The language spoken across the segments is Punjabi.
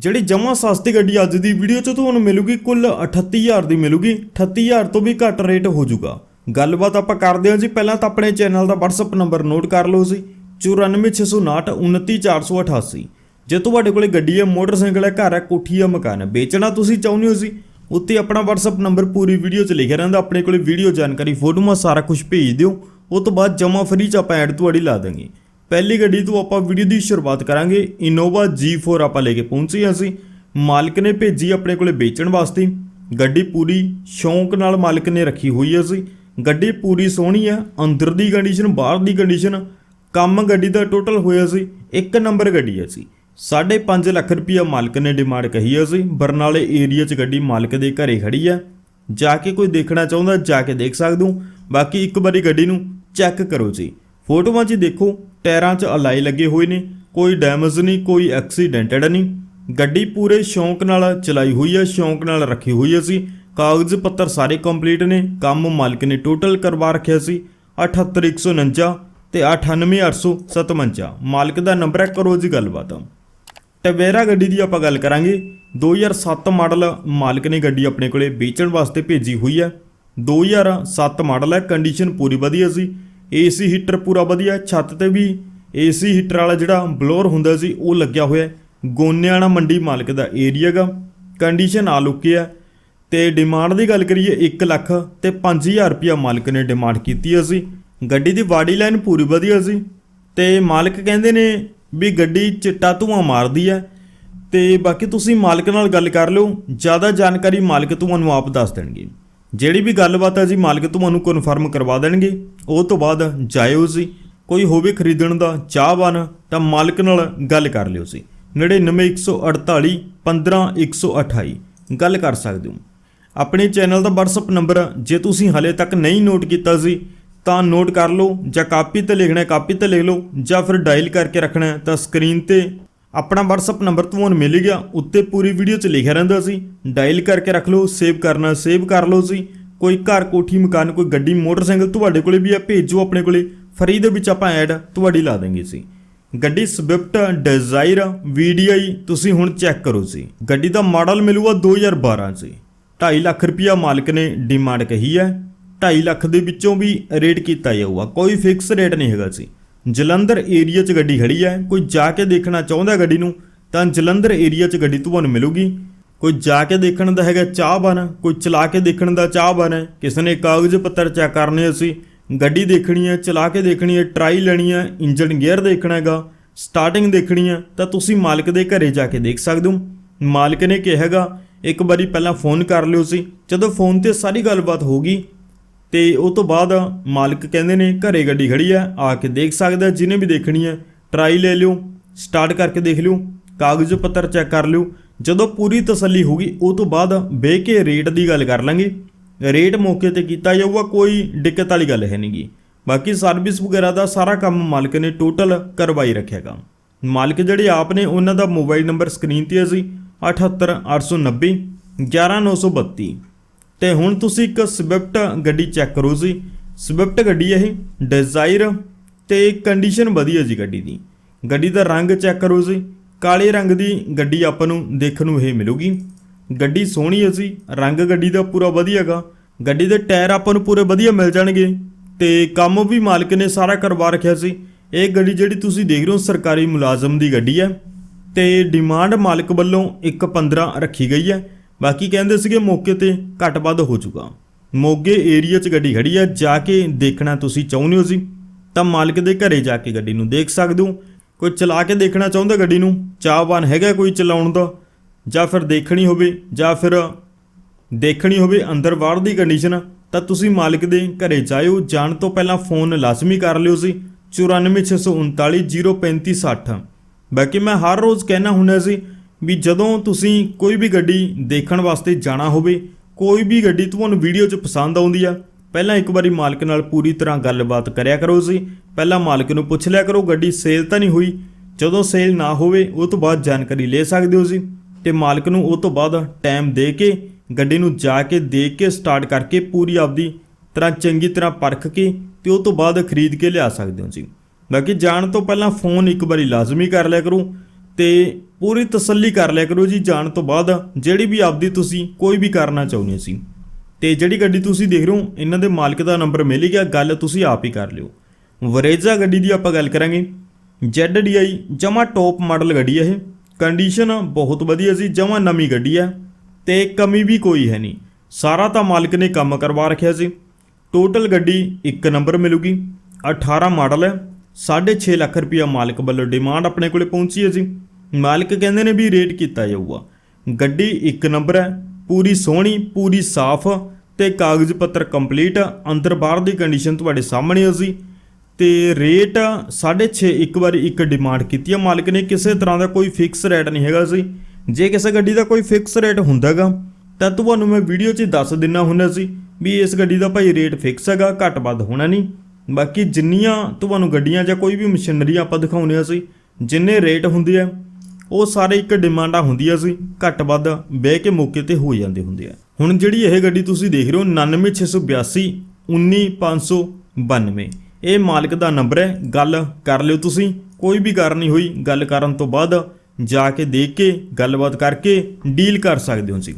ਜਿਹੜੀ ਜਮਾ ਸਸਤੀ ਗੱਡੀ ਅੱਜ ਦੀ ਵੀਡੀਓ 'ਚ ਤੁਹਾਨੂੰ ਮਿਲੂਗੀ, ਕੁੱਲ 38000 ਦੀ ਮਿਲੂਗੀ। 38000 ਤੋਂ ਵੀ ਘੱਟ ਰੇਟ ਹੋ ਜਾਊਗਾ। ਗੱਲਬਾਤ ਆਪਾਂ ਕਰਦੇ ਹਾਂ ਜੀ। ਪਹਿਲਾਂ ਤਾਂ ਆਪਣੇ ਚੈਨਲ ਦਾ WhatsApp ਨੰਬਰ ਨੋਟ ਕਰ ਲਓ ਜੀ। 94659 29488 ਜੇ ਤੁਹਾਡੇ ਕੋਲੇ ਗੱਡੀ ਹੈ, ਮੋਟਰਸਾਈਕਲ ਹੈ, ਘਰ ਹੈ, ਕੋਠੀ ਹੈ, ਮਕਾਨ ਹੈ, ਵੇਚਣਾ ਤੁਸੀਂ ਚਾਹੁੰਦੇ ਹੋ ਜੀ ਉੱਤੇ ਆਪਣਾ WhatsApp ਨੰਬਰ ਪੂਰੀ ਵੀਡੀਓ 'ਚ ਲਿਖਿਆ ਰਹਿੰਦਾ। ਆਪਣੇ ਕੋਲੇ ਵੀਡੀਓ ਜਾਣਕਾਰੀ, ਫੋਟੋਆਂ ਸਾਰਾ ਕੁਝ ਭੇਜ ਦਿਓ। ਉਹ ਤੋਂ ਬਾਅਦ ਜਮਾ ਫਰੀ 'ਚ ਆਪਾਂ ਐਡ ਤੁਹਾਡੀ ਲਾ ਦਾਂਗੇ ਪਹਿਲੀ ਗੱਡੀ ਤੋਂ ਆਪਾਂ ਵੀਡੀਓ ਦੀ ਸ਼ੁਰੂਆਤ ਕਰਾਂਗੇ। ਇਨੋਵਾ G4 ਆਪਾਂ ਲੈ ਕੇ ਪਹੁੰਚੇ ਹਾਂ ਅਸੀਂ। ਮਾਲਕ ਨੇ ਭੇਜੀ ਆਪਣੇ ਕੋਲੇ ਵੇਚਣ ਵਾਸਤੇ। ਗੱਡੀ ਪੂਰੀ ਸ਼ੌਂਕ ਨਾਲ ਮਾਲਕ ਨੇ ਰੱਖੀ ਹੋਈ ਹੈ ਸੀ ਗੱਡੀ ਪੂਰੀ ਸੋਹਣੀ ਹੈ, ਅੰਦਰ ਦੀ ਕੰਡੀਸ਼ਨ ਬਾਹਰ ਦੀ ਕੰਡੀਸ਼ਨ ਕੰਮ ਗੱਡੀ ਦਾ ਟੋਟਲ ਹੋਇਆ ਸੀ, ਇੱਕ ਨੰਬਰ ਗੱਡੀ ਹੈ ਸੀ 5.5 ਲੱਖ ਰੁਪਈਆ ਮਾਲਕ ਨੇ ਡਿਮਾਂਡ ਕਹੀ ਹੈ ਸੀ ਬਰਨਾਲੇ ਏਰੀਆ 'ਚ ਗੱਡੀ ਮਾਲਕ ਦੇ ਘਰੇ ਖੜੀ ਹੈ। ਜਾ ਕੇ ਕੋਈ ਦੇਖਣਾ ਚਾਹੁੰਦਾ, ਜਾ ਕੇ ਦੇਖ ਸਕਦੇ ਹੋ। ਬਾਕੀ ਇੱਕ ਵਾਰੀ ਗੱਡੀ ਨੂੰ ਚੈੱਕ ਕਰੋ ਜੀ। ਫੋਟੋਆਂ 'ਚ ਦੇਖੋ, ਟਾਇਰਾਂ 'ਚ ਅਲਾਈ ਲੱਗੇ ਹੋਏ ਨੇ, ਕੋਈ ਡੈਮੇਜ ਨਹੀਂ, ਕੋਈ ਐਕਸੀਡੈਂਟਡ ਨਹੀਂ। ਗੱਡੀ ਪੂਰੇ ਸ਼ੌਂਕ ਨਾਲ ਚਲਾਈ ਹੋਈ ਹੈ, ਸ਼ੌਂਕ ਨਾਲ ਰੱਖੀ ਹੋਈ ਹੈ ਸੀ। ਕਾਗਜ਼ ਪੱਤਰ ਸਾਰੇ ਕੰਪਲੀਟ ਨੇ, ਕੰਮ ਮਾਲਕ ਨੇ ਟੋਟਲ ਕਰਵਾ ਰੱਖਿਆ ਸੀ। 78149 ਤੇ 98857 ਮਾਲਕ ਦਾ ਨੰਬਰ ਹੈ, ਕਰੋ ਜੀ ਗੱਲਬਾਤ। ਟਵੇਰਾ ਗੱਡੀ ਦੀ ਆਪਾਂ ਗੱਲ ਕਰਾਂਗੇ। 2007 ਮਾਡਲ ਮਾਲਕ ਨੇ ਗੱਡੀ ਆਪਣੇ ਕੋਲੇ ਵੇਚਣ ਵਾਸਤੇ ਭੇਜੀ ਹੋਈ ਹੈ। 2007 ਮਾਡਲ ਹੈ ਕੰਡੀਸ਼ਨ ਪੂਰੀ ਵਧੀਆ ਸੀ। ਏਸੀ ਹੀਟਰ ਪੂਰਾ ਵਧੀਆ, ਛੱਤ ਤੇ ਵੀ ਏਸੀ ਹੀਟਰ ਵਾਲਾ ਜਿਹੜਾ ਬਲੋਰ ਹੁੰਦਾ ਸੀ, ਉਹ ਲੱਗਿਆ ਹੋਇਆ ਗੋਨਿਆਣਾ ਮੰਡੀ ਮਾਲਕ ਦਾ ਏਰੀਆ ਗਾ। ਕੰਡੀਸ਼ਨ ਆ ਲੁੱਕੀ ਹੈ ਤੇ ਡਿਮਾਂਡ ਦੀ ਗੱਲ ਕਰੀਏ 1 ਲੱਖ ਤੇ 5000 ਰੁਪਿਆ ਮਾਲਕ ਨੇ ਡਿਮਾਂਡ ਕੀਤੀ ਹੈ ਸੀ। ਗੱਡੀ ਦੀ ਬਾਡੀ ਲਾਈਨ ਪੂਰੀ ਵਧੀਆ ਸੀ। ਤੇ ਮਾਲਕ ਕਹਿੰਦੇ ਨੇ ਵੀ ਗੱਡੀ ਚਿੱਟਾ ਧੂਆਂ ਮਾਰਦੀ ਹੈ ਤੇ ਬਾਕੀ ਤੁਸੀਂ ਮਾਲਕ ਨਾਲ ਗੱਲ ਕਰ ਲਿਓ, ਜ਼ਿਆਦਾ ਜਾਣਕਾਰੀ ਮਾਲਕ ਤੁਹਾਨੂੰ ਆਪ ਦੱਸ ਦੇਣਗੇ। ਜਿਹੜੀ ਵੀ ਗੱਲਬਾਤ ਹੈ ਜੀ, ਮਾਲਕ ਤੁਹਾਨੂੰ ਕਨਫਰਮ ਕਰਵਾ ਦੇਣਗੇ। ਉਹ ਤੋਂ ਬਾਅਦ ਜਾਇਓ ਜੀ। ਕੋਈ ਹੋਵੇ ਖਰੀਦਣ ਦਾ ਚਾਹਵਾਨ ਤਾਂ ਮਾਲਕ ਨਾਲ ਗੱਲ ਕਰ ਲਿਓ ਜੀ। 99148 15128 ਗੱਲ ਕਰ ਸਕਦੇ ਹੋ। ਆਪਣੇ ਚੈਨਲ ਦਾ WhatsApp ਨੰਬਰ, ਜੇ ਤੁਸੀਂ ਹਲੇ ਤੱਕ ਨਹੀਂ ਨੋਟ ਕੀਤਾ ਸੀ ਤਾਂ ਨੋਟ ਕਰ ਲਓ, ਜਾਂ ਕਾਪੀ ਤੇ ਲਿਖਣਾ ਕਾਪੀ ਤੇ ਲਿਖ ਲਓ, ਜਾਂ ਫਿਰ ਡਾਇਲ ਕਰਕੇ ਰੱਖਣਾ ਤਾਂ ਸਕਰੀਨ ਤੇ ਆਪਣਾ WhatsApp ਨੰਬਰ ਤੁਹਾਨੂੰ ਮਿਲ ਗਿਆ। ਉੱਤੇ ਪੂਰੀ ਵੀਡੀਓ 'ਚ ਲਿਖਿਆ ਰਹਿੰਦਾ ਸੀ ਡਾਇਲ ਕਰਕੇ ਰੱਖ ਲਓ ਸੇਵ ਕਰਨਾ ਸੇਵ ਕਰ ਲਓ ਸੀ। ਕੋਈ ਘਰ, ਕੋਠੀ, ਮਕਾਨ, ਕੋਈ ਗੱਡੀ ਮੋਟਰਸਾਈਕਲ ਤੁਹਾਡੇ ਕੋਲੇ ਵੀ ਆ, ਭੇਜੋ ਆਪਣੇ ਕੋਲੇ। ਫਰੀ ਦੇ ਵਿੱਚ ਆਪਾਂ ਐਡ ਤੁਹਾਡੀ ਲਾ ਦਾਂਗੇ ਸੀ। ਗੱਡੀ ਸਵਿਫਟ ਡਿਜ਼ਾਇਰ VDI ਤੁਸੀਂ ਹੁਣ ਚੈੱਕ ਕਰੋ ਸੀ। ਗੱਡੀ ਦਾ ਮਾਡਲ ਮਿਲੂਗਾ 2012 ਚ। 2.5 ਲੱਖ ਰੁਪਿਆ ਮਾਲਕ ਨੇ ਡਿਮਾਂਡ ਕਹੀ ਹੈ। 2.5 ਲੱਖ ਦੇ ਵਿੱਚੋਂ ਵੀ ਰੇਟ ਕੀਤਾ ਜਾਊਗਾ। ਕੋਈ ਫਿਕਸ ਰੇਟ ਨਹੀਂ ਹੈਗਾ ਸੀ। ਜਲੰਧਰ ਏਰੀਆ 'ਚ ਗੱਡੀ ਖੜੀ ਹੈ। ਕੋਈ ਜਾ ਕੇ ਦੇਖਣਾ ਚਾਹੁੰਦਾ ਗੱਡੀ ਨੂੰ, ਤਾਂ ਜਲੰਧਰ ਏਰੀਆ 'ਚ ਗੱਡੀ ਤੁਹਾਨੂੰ ਮਿਲੂਗੀ। ਕੋਈ ਜਾ ਕੇ ਦੇਖਣ ਦਾ ਹੈਗਾ ਚਾਹ ਚਾਹਵਾਨ ਕੋਈ ਚਲਾ ਕੇ ਦੇਖਣ ਦਾ ਚਾਹ ਚਾਹਵਾਨ ਹੈ ਕਿਸੇ ਨੇ ਕਾਗਜ਼ ਪੱਤਰ ਚੈੱਕ ਕਰਨੇ ਅਸੀਂ। ਗੱਡੀ ਦੇਖਣੀ ਹੈ, ਚਲਾ ਕੇ ਦੇਖਣੀ ਹੈ ਟਰਾਈ ਲੈਣੀ ਹੈ ਇੰਜਨ ਗੇਅਰ ਦੇਖਣਾ ਹੈਗਾ। ਸਟਾਰਟਿੰਗ ਦੇਖਣੀ ਹੈ, ਤਾਂ ਤੁਸੀਂ ਮਾਲਕ ਦੇ ਘਰੇ ਜਾ ਕੇ ਦੇਖ ਸਕਦੇ ਹੋ। ਮਾਲਕ ਨੇ ਕਿਹਾਗਾ ਇੱਕ ਵਾਰੀ ਪਹਿਲਾਂ ਫੋਨ ਕਰ ਲਿਓ ਸੀ। ਜਦੋਂ ਫੋਨ ਤੇ ਸਾਰੀ ਗੱਲਬਾਤ ਹੋ ਗਈ ਤੇ ਉਹ ਤੋਂ ਬਾਅਦ ਮਾਲਕ ਕਹਿੰਦੇ ਨੇ, ਘਰੇ ਗੱਡੀ ਖੜੀ ਹੈ ਆ ਕੇ ਦੇਖ ਸਕਦਾ, ਜਿਹਨੇ ਵੀ ਦੇਖਣੀ ਹੈ ਟਰਾਈ ਲੈ ਲਿਓ ਸਟਾਰਟ ਕਰਕੇ ਦੇਖ ਲਿਓ, ਕਾਗਜ਼ ਪੱਤਰ ਚੈੱਕ ਕਰ ਲਿਓ। ਜਦੋਂ ਪੂਰੀ ਤਸੱਲੀ ਹੋਗੀ ਉਹ ਤੋਂ ਬਾਅਦ ਬਹਿ ਕੇ ਰੇਟ ਦੀ ਗੱਲ ਕਰ ਲਾਂਗੇ। ਰੇਟ ਮੌਕੇ ਤੇ ਕੀਤਾ ਜਾਊਗਾ, ਕੋਈ ਦਿੱਕਤ ਵਾਲੀ ਗੱਲ ਹੈ ਨਹੀਂਗੀ ਬਾਕੀ ਸਰਵਿਸ ਵਗੈਰਾ ਦਾ ਸਾਰਾ ਕੰਮ ਮਾਲਕ ਨੇ ਟੋਟਲ ਕਰਵਾਈ ਰੱਖਿਆਗਾ ਮਾਲਕ ਜਿਹੜੇ ਆਪ ਨੇ, ਉਹਨਾਂ ਦਾ ਮੋਬਾਈਲ ਨੰਬਰ ਸਕਰੀਨ ਤੇ ਹੈ ਜੀ 78890 11932 ਤੇ ਹੁਣ ਤੁਸੀਂ ਇੱਕ ਸਵਿਫਟ ਗੱਡੀ ਚੈੱਕ ਕਰੋ ਜੀ। ਸਵਿਫਟ ਗੱਡੀ ਹੈ ਇਹ, ਡਿਜ਼ਾਇਰ ਤੇ ਕੰਡੀਸ਼ਨ ਵਧੀਆ ਜੀ ਗੱਡੀ ਦੀ। ਗੱਡੀ ਦਾ ਰੰਗ ਚੈੱਕ ਕਰੋ ਜੀ। ਕਾਲੇ ਰੰਗ ਦੀ ਗੱਡੀ ਆਪਾਂ ਨੂੰ ਦੇਖਣ ਨੂੰ ਇਹ ਮਿਲੂਗੀ। ਗੱਡੀ ਸੋਹਣੀ ਹੈ ਜੀ, ਰੰਗ ਗੱਡੀ ਦਾ ਪੂਰਾ ਵਧੀਆਗਾ। ਗੱਡੀ ਦੇ ਟਾਇਰ ਆਪਾਂ ਨੂੰ ਪੂਰੇ ਵਧੀਆ ਮਿਲ ਜਾਣਗੇ ਤੇ ਕੰਮ ਵੀ ਮਾਲਕ ਨੇ ਸਾਰਾ ਕਰਵਾ ਰੱਖਿਆ ਸੀ ਇਹ ਗੱਡੀ ਜਿਹੜੀ ਤੁਸੀਂ ਦੇਖ ਰਹੇ ਹੋ ਸਰਕਾਰੀ ਮੁਲਾਜ਼ਮ ਦੀ ਗੱਡੀ ਹੈ ਤੇ ਡਿਮਾਂਡ ਮਾਲਕ ਵੱਲੋਂ 1.15 ਰੱਖੀ ਗਈ ਹੈ ਬਾਕੀ ਕਹਿੰਦੇ ਸੀਗੇ ਮੌਕੇ ਤੇ ਘੱਟ ਵੱਧ ਹੋ ਚੁੱਕਾ। ਮੋਗੇ ਏਰੀਆ 'ਚ ਗੱਡੀ ਖੜੀ ਆ, ਜਾ ਕੇ ਦੇਖਣਾ ਤੁਸੀਂ ਚਾਹੁੰਦੇ ਹੋ ਸੀ ਤਾਂ ਮਾਲਕ ਦੇ ਘਰੇ ਜਾ ਕੇ ਗੱਡੀ ਨੂੰ ਦੇਖ ਸਕਦੇ ਹੋ। ਕੋਈ ਚਲਾ ਕੇ ਦੇਖਣਾ ਚਾਹੁੰਦਾ ਗੱਡੀ ਨੂੰ? ਚਾਹਵਾਨ ਹੈਗਾ ਕੋਈ ਚਲਾਉਣ ਦਾ? ਜਾਂ ਫਿਰ ਦੇਖਣੀ ਹੋਵੇ, ਜਾਂ ਫਿਰ ਦੇਖਣੀ ਹੋਵੇ ਅੰਦਰ ਬਾਹਰ ਦੀ ਕੰਡੀਸ਼ਨ ਤਾਂ ਤੁਸੀਂ ਮਾਲਕ ਦੇ ਘਰੇ ਜਾਇਓ। ਜਾਣ ਤੋਂ ਪਹਿਲਾਂ ਫੋਨ ਲਾਜ਼ਮੀ ਕਰ ਲਿਓ ਸੀ 9469303560 ਬਾਕੀ ਮੈਂ ਹਰ ਰੋਜ਼ ਕਹਿਣਾ ਹੁੰਦਾ ਸੀ ਵੀ ਜਦੋਂ ਤੁਸੀਂ ਕੋਈ ਵੀ ਗੱਡੀ ਦੇਖਣ ਵਾਸਤੇ ਜਾਣਾ ਹੋਵੇ, ਕੋਈ ਵੀ ਗੱਡੀ ਤੁਹਾਨੂੰ ਵੀਡੀਓ 'ਚ ਪਸੰਦ ਆਉਂਦੀ ਆ, ਪਹਿਲਾਂ ਇੱਕ ਵਾਰੀ ਮਾਲਕ ਨਾਲ ਪੂਰੀ ਤਰ੍ਹਾਂ ਗੱਲਬਾਤ ਕਰਿਆ ਕਰੋ ਜੀ। ਪਹਿਲਾਂ ਮਾਲਕ ਨੂੰ ਪੁੱਛ ਲਿਆ ਕਰੋ, ਗੱਡੀ ਸੇਲ ਤਾਂ ਨਹੀਂ ਹੋਈ। ਜਦੋਂ ਸੇਲ ਨਾ ਹੋਵੇ, ਉਹ ਤੋਂ ਬਾਅਦ ਜਾਣਕਾਰੀ ਲੈ ਸਕਦੇ ਹੋ ਜੀ। ਤੇ ਮਾਲਕ ਨੂੰ ਉਹ ਤੋਂ ਬਾਅਦ ਟਾਈਮ ਦੇ ਕੇ, ਗੱਡੀ ਨੂੰ ਜਾ ਕੇ, ਦੇਖ ਕੇ ਸਟਾਰਟ ਕਰਕੇ ਪੂਰੀ ਆਪਦੀ ਤਰ੍ਹਾਂ ਚੰਗੀ ਤਰ੍ਹਾਂ ਪਰਖ ਕੇ ਤੇ ਉਹ ਤੋਂ ਬਾਅਦ ਖਰੀਦ ਕੇ ਲਿਆ ਸਕਦੇ ਹੋ ਜੀ। ਬਾਕੀ ਜਾਣ ਤੋਂ ਪਹਿਲਾਂ ਫੋਨ ਇੱਕ ਵਾਰੀ ਲਾਜ਼ਮੀ ਕਰ ਲਿਆ ਕਰੋ। ਤੇ ਪੂਰੀ ਤਸੱਲੀ ਕਰ ਲਿਆ ਕਰੋ ਜੀ, ਜਾਣ ਤੋਂ ਬਾਅਦ ਜਿਹੜੀ ਵੀ ਆਪਦੀ ਤੁਸੀਂ ਕੋਈ ਵੀ ਕਰਨਾ ਚਾਹੁੰਦੇ ਸੀ। ਤੇ ਜਿਹੜੀ ਗੱਡੀ ਤੁਸੀਂ ਦੇਖ ਰਹੇ ਹੋ, ਇਹਨਾਂ ਦੇ ਮਾਲਕ ਦਾ ਨੰਬਰ ਮਿਲ ਗਿਆ, ਗੱਲ ਤੁਸੀਂ ਆਪ ਹੀ ਕਰ ਲਿਓ। ਵਰੇਜ਼ਾ ਗੱਡੀ ਦੀ ਆਪਾਂ ਗੱਲ ਕਰਾਂਗੇ। ZDI ਜਮਾ ਟੌਪ ਮਾਡਲ ਗੱਡੀ ਹੈ ਇਹ। ਕੰਡੀਸ਼ਨ ਬਹੁਤ ਵਧੀਆ ਸੀ, ਜਮਾ ਨਵੀਂ ਗੱਡੀ ਹੈ ਤੇ ਕਮੀ ਵੀ ਕੋਈ ਹੈ ਨਹੀਂ। ਸਾਰਾ ਤਾਂ ਮਾਲਕ ਨੇ ਕੰਮ ਕਰਵਾ ਰੱਖਿਆ ਸੀ। ਟੋਟਲ ਗੱਡੀ ਇੱਕ ਨੰਬਰ ਮਿਲੂਗੀ। 18 ਮਾਡਲ ਹੈ 6.5 ਲੱਖ ਰੁਪਇਆ ਮਾਲਕ ਵੱਲੋਂ ਡਿਮਾਂਡ ਆਪਣੇ ਕੋਲੇ ਪਹੁੰਚੀ ਹੈ ਜੀ। ਮਾਲਕ ਕਹਿੰਦੇ ਨੇ ਵੀ ਰੇਟ ਕੀਤਾ ਜਾਊਗਾ। ਗੱਡੀ ਇੱਕ ਨੰਬਰ ਹੈ, ਪੂਰੀ ਸੋਹਣੀ, ਪੂਰੀ ਸਾਫ਼ ਤੇ ਕਾਗਜ਼ ਪੱਤਰ ਕੰਪਲੀਟ ਅੰਦਰ ਬਾਹਰ ਦੀ ਕੰਡੀਸ਼ਨ ਤੁਹਾਡੇ ਸਾਹਮਣੇ ਆ ਜੀ। ਤੇ ਰੇਟ 6.5 ਇੱਕ ਵਾਰੀ ਇੱਕ ਡਿਮਾਂਡ ਕੀਤੀ ਹੈ ਮਾਲਕ ਨੇ ਕਿਸੇ ਤਰ੍ਹਾਂ ਦਾ ਕੋਈ ਫਿਕਸ ਰੇਟ ਨਹੀਂ ਹੈਗਾ ਸੀ ਜੇ ਕਿਸੇ ਗੱਡੀ ਦਾ ਕੋਈ ਫਿਕਸ ਰੇਟ ਹੁੰਦਾਗਾ, ਤਾਂ ਤੁਹਾਨੂੰ ਮੈਂ ਵੀਡੀਓ 'ਚ ਹੀ ਦੱਸ ਦਿੰਨਾ ਹੁੰਦਾ ਸੀ ਵੀ ਇਸ ਗੱਡੀ ਦਾ ਭਾਈ ਰੇਟ ਫਿਕਸ ਹੈਗਾ, ਘੱਟ ਵੱਧ ਹੋਣਾ ਨਹੀਂ। ਬਾਕੀ ਜਿੰਨੀਆਂ ਤੁਹਾਨੂੰ ਗੱਡੀਆਂ ਜਾਂ ਕੋਈ ਵੀ ਮਸ਼ੀਨਰੀ ਆਪਾਂ ਦਿਖਾਉਂਦੇ ਹਾਂ ਸੀ ਜਿੰਨੇ ਰੇਟ ਹੁੰਦੇ ਆ ਉਹ ਸਾਰੇ ਇੱਕ ਡਿਮਾਂਡਾਂ ਹੁੰਦੀਆਂ ਸੀ, ਘੱਟ ਵੱਧ ਬਹਿ ਕੇ ਮੌਕੇ ਤੇ ਹੋ ਜਾਂਦੇ ਹੁੰਦੇ ਆ। ਹੁਣ ਜਿਹੜੀ ਇਹ ਗੱਡੀ ਤੁਸੀਂ ਦੇਖ ਰਹੇ ਹੋ 99682 19592 ਇਹ ਮਾਲਕ ਦਾ ਨੰਬਰ ਹੈ, ਗੱਲ ਕਰ ਲਿਓ ਤੁਸੀਂ। ਕੋਈ ਵੀ ਕਰਨੀ ਹੋਈ, ਗੱਲ ਕਰਨ ਤੋਂ ਬਾਅਦ ਜਾ ਕੇ ਦੇਖ ਕੇ, ਗੱਲਬਾਤ ਕਰਕੇ ਡੀਲ ਕਰ ਸਕਦੇ ਹੋ ਜੀ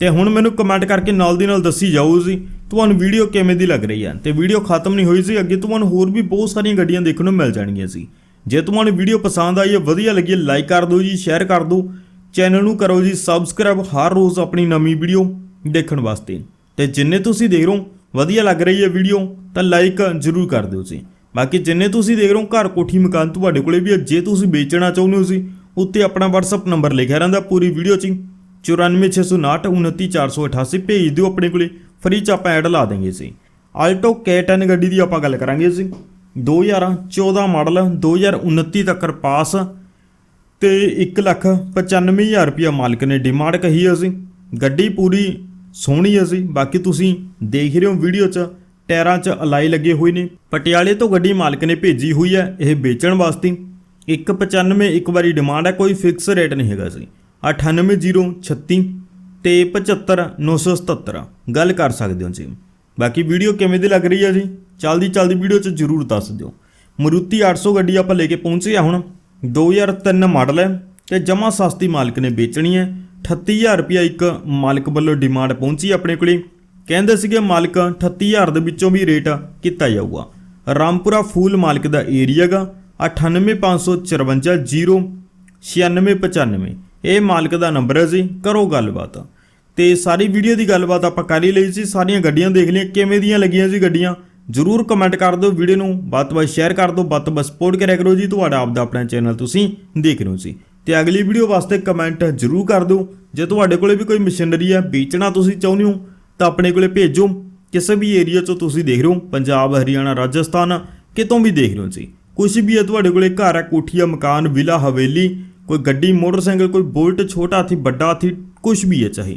ਤੇ ਹੁਣ ਮੈਨੂੰ ਕਮੈਂਟ ਕਰਕੇ ਨਾਲ ਦੀ ਨਾਲ ਦੱਸੀ ਜਾਓ ਜੀ, ਤੁਹਾਨੂੰ ਵੀਡੀਓ ਕਿਵੇਂ ਦੀ ਲੱਗ ਰਹੀ ਹੈ ਤੇ ਵੀਡੀਓ ਖਤਮ ਨਹੀਂ ਹੋਈ ਸੀ, ਅੱਗੇ ਤੁਹਾਨੂੰ ਹੋਰ ਵੀ ਬਹੁਤ ਸਾਰੀਆਂ ਗੱਡੀਆਂ ਦੇਖਣ ਨੂੰ ਮਿਲ ਜਾਣਗੀਆਂ ਸੀ। ਜੇ ਤੁਹਾਨੂੰ ਵੀਡੀਓ ਪਸੰਦ ਆਈ ਹੈ, ਵਧੀਆ ਲੱਗੀ ਲਾਈਕ ਕਰ ਦਿਓ ਜੀ ਸ਼ੇਅਰ ਕਰ ਦਿਓ। ਚੈਨਲ ਨੂੰ ਕਰੋ ਜੀ ਸਬਸਕ੍ਰਾਈਬ ਹਰ ਰੋਜ਼ ਆਪਣੀ ਨਵੀਂ ਵੀਡੀਓ ਦੇਖਣ ਵਾਸਤੇ। ਤੇ ਜਿੰਨੇ ਤੁਸੀਂ ਦੇਖ ਰਹੇ ਹੋ, ਵਧੀਆ ਲੱਗ ਰਹੀ ਹੈ ਵੀਡੀਓ, ਤਾਂ ਲਾਈਕ ਜ਼ਰੂਰ ਕਰ ਦਿਓ ਜੀ। ਬਾਕੀ ਜਿੰਨੇ ਤੁਸੀਂ ਦੇਖ ਰਹੇ ਹੋ, ਘਰ ਕੋਠੀ ਮਕਾਨ ਤੁਹਾਡੇ ਕੋਲੇ ਵੀ ਹੈ, ਜੇ ਤੁਸੀਂ ਵੇਚਣਾ ਚਾਹੁੰਦੇ ਹੋ ਜੀ, ਉੱਤੇ ਆਪਣਾ WhatsApp ਨੰਬਰ ਲਿਖਿਆ ਰਹਿੰਦਾ ਪੂਰੀ ਵੀਡੀਓ 'ਚ ਹੀ। 9469299488 ਭੇਜ ਦਿਓ ਆਪਣੇ ਕੋਲੇ ਫ੍ਰੀ ਚ ਆਪਾਂ ਐਡ ਲਾ ਦੇਂਗੇ ਜੀ। ਆਲਟੋ K10 ਗੱਡੀ ਦੀ ਆਪਾਂ ਗੱਲ ਕਰਾਂਗੇ ਜੀ। 2014 ਮਾਡਲ 2029 ਤੱਕ ਪਾਸ ਤੇ 1,95,000 ਰੁਪਇਆ ਮਾਲਕ ਨੇ ਡਿਮਾਂਡ ਕਹੀ ਹੈ ਜੀ ਗੱਡੀ ਪੂਰੀ ਸੋਹਣੀ ਹੈ ਜੀ ਬਾਕੀ ਤੁਸੀਂ ਦੇਖ ਰਹੇ ਹੋ ਵੀਡੀਓ 'ਚ ਟਾਇਰਾਂ 'ਚ ਅਲਾਈ ਲੱਗੇ ਹੋਏ ਨੇ। ਪਟਿਆਲੇ ਤੋਂ ਗੱਡੀ ਮਾਲਕ ਨੇ ਭੇਜੀ ਹੋਈ ਹੈ ਇਹ ਵੇਚਣ ਵਾਸਤੇ। 195 ਇੱਕ ਵਾਰੀ ਡਿਮਾਂਡ ਹੈ ਕੋਈ ਫਿਕਸ ਰੇਟ ਨਹੀਂ ਹੈਗਾ ਜੀ 98036 ਤੇ 75977 ਗੱਲ ਕਰ ਸਕਦੇ ਹੋ ਜੀ। ਬਾਕੀ ਵੀਡੀਓ ਕਿਵੇਂ ਦੀ ਲੱਗ ਰਹੀ ਹੈ ਜੀ? ਚਲਦੀ ਚਲਦੀ ਵੀਡੀਓ 'ਚ ਜਰੂਰ ਦੱਸ ਦਿਓ। ਮਰੂਤੀ 800 ਗੱਡੀ ਆਪਾਂ ਲੈ ਕੇ ਪਹੁੰਚੇ ਆ ਹੁਣ। 2003 ਮਾਡਲ ਹੈ ਤੇ ਜਮਾ ਸਸਤੀ ਮਾਲਕ ਨੇ ਵੇਚਣੀ ਹੈ। 38000 ਰੁਪਇਆ ਇੱਕ ਮਾਲਕ ਵੱਲੋਂ ਡਿਮਾਂਡ ਪਹੁੰਚੀ ਆਪਣੇ ਕੋਲੇ। ਕਹਿੰਦੇ ਸੀਗੇ ਮਾਲਕ 38000 ਦੇ ਵਿੱਚੋਂ ਵੀ ਰੇਟ ਕੀਤਾ ਜਾਊਗਾ। ਰਾਮਪੁਰਾ ਫੂਲ ਮਾਲਕ ਦਾ ਏਰੀਆ ਗਾ 98554 09695 ਇਹ ਮਾਲਕ ਦਾ ਨੰਬਰ ਹੈ ਜੀ। ਕਰੋ ਗੱਲਬਾਤ। ਤੇ ਸਾਰੀ ਵੀਡੀਓ ਦੀ ਗੱਲਬਾਤ ਆਪਾਂ ਕਰ ਹੀ ਲਈ ਸੀ, ਸਾਰੀਆਂ ਗੱਡੀਆਂ ਦੇਖ ਲਈਆਂ, ਕਿਵੇਂ ਦੀਆਂ ਲੱਗੀਆਂ ਸੀ ਗੱਡੀਆਂ। ਜਰੂਰ ਕਮੈਂਟ ਕਰ ਦਿਓ ਵੀਡੀਓ ਨੂੰ, ਵੱਧ ਤੋਂ ਵੱਧ ਸ਼ੇਅਰ ਕਰ ਦਿਓ, ਵੱਧ ਤੋਂ ਵੱਧ ਸਪੋਰਟ ਕਰਿਆ ਕਰੋ ਜੀ, ਤੁਹਾਡਾ ਆਪਦਾ ਆਪਣਾ ਚੈਨਲ ਤੁਸੀਂ ਦੇਖ ਰਹੇ ਹੋ ਜੀ। ਤੇ ਅਗਲੀ ਵੀਡੀਓ ਵਾਸਤੇ ਕਮੈਂਟ ਜਰੂਰ ਕਰ ਦਿਓ। ਜੇ ਤੁਹਾਡੇ ਕੋਲੇ ਵੀ ਕੋਈ ਮਸ਼ੀਨਰੀ ਹੈ, ਵੇਚਣਾ ਤੁਸੀਂ ਚਾਹੁੰਦੇ ਹੋ, ਤਾਂ ਆਪਣੇ ਕੋਲੇ ਭੇਜੋ। ਕਿਸੇ ਵੀ ਏਰੀਆ 'ਚੋਂ ਤੁਸੀਂ ਦੇਖ ਰਹੇ ਹੋ, ਪੰਜਾਬ, ਹਰਿਆਣਾ, ਰਾਜਸਥਾਨ, ਕਿਤੋਂ ਵੀ ਦੇਖ ਰਹੇ ਹੋ ਜੀ। ਕੁਝ ਵੀ ਹੈ ਤੁਹਾਡੇ ਕੋਲੇ, ਘਰ ਹੈ ਕੋਠੀਆ ਮਕਾਨ ਵਿਲਾ ਹਵੇਲੀ, ਕੋਈ ਗੱਡੀ, ਮੋਟਰਸਾਈਕਲ, ਕੋਈ ਬੁਲਟ, ਛੋਟਾ ਹਾਥੀ, ਵੱਡਾ ਹਾਥੀ ਕੁਝ ਵੀ ਹੈ ਚਾਹੇ।